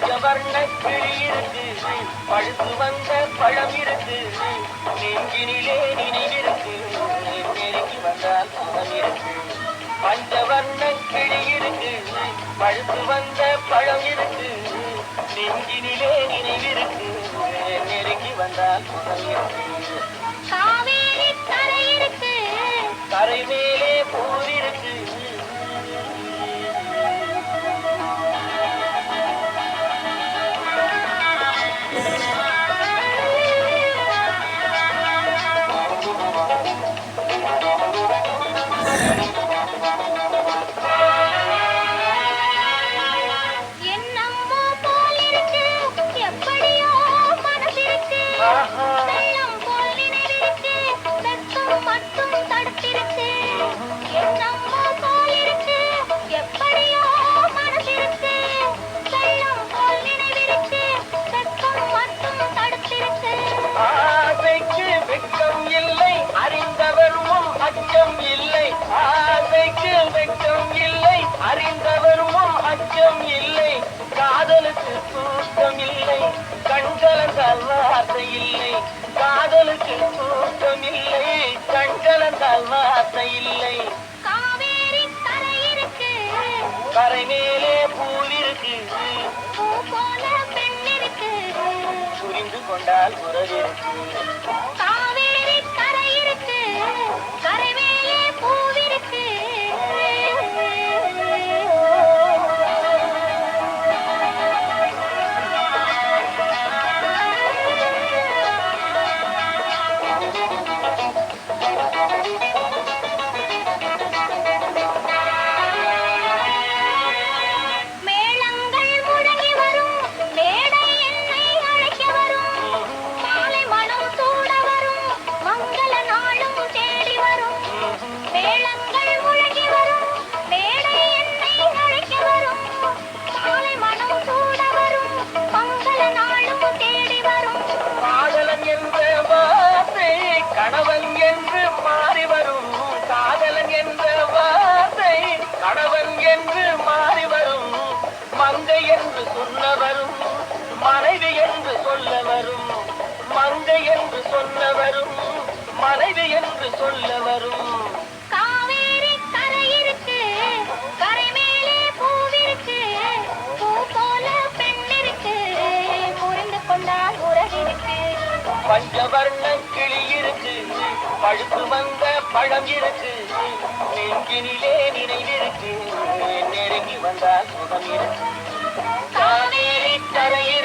பஞ்சவர்ண கிளி இருக்கு. பழுத்து வந்த பழம் இருக்கு. நெஞ்சினிலே நினைவிருக்கு நெருங்கி வந்தால் சுகம் இருக்கு. பஞ்சவர்ண கிளி இருக்கு. பழுத்து வந்த பழம் இருக்கு. நெஞ்சினிலே நினைவிருக்கு நெருங்கி வந்தால் சுகம் இருக்கு. காவேரி கரை இருக்கு. கரை மேலே அச்சம் இல்லை. ஆசைக்கு வெட்கம் இல்லை. அறிந்தவரும் அச்சம் இல்லை. காதலுக்கு தூக்கம் இல்லை. கண்கலந்தால் வார்த்தை இல்லை. காதலுக்கு தூக்கம் இல்லை. கண்கலந்தால் வார்த்தை இல்லை. கரை மேலே பூவிருக்கு புரிந்து கொண்டால் உறவிருக்கு காவேரி கரை இருக்கு. கரை சொல்ல வரும் மனைவி என்று சொல்ல வரும் மங்கை என்று சொல்ல வரும் மனைவி என்று சொல்ல வரும் காவேரி கரை இருக்கு கரை மேலே பூவிருக்கு பூ போல பெண் இருக்கு புரிந்து கொண்டால் உறவிருக்கு பஞ்சவர்ண கிளி இருக்கு பழுத்து வந்த பழம் இருக்கு நெஞ்சினிலே நினைவிருக்கு நெருங்கி வந்தால் சுகம் இருக்கு. தானேரி கரையில்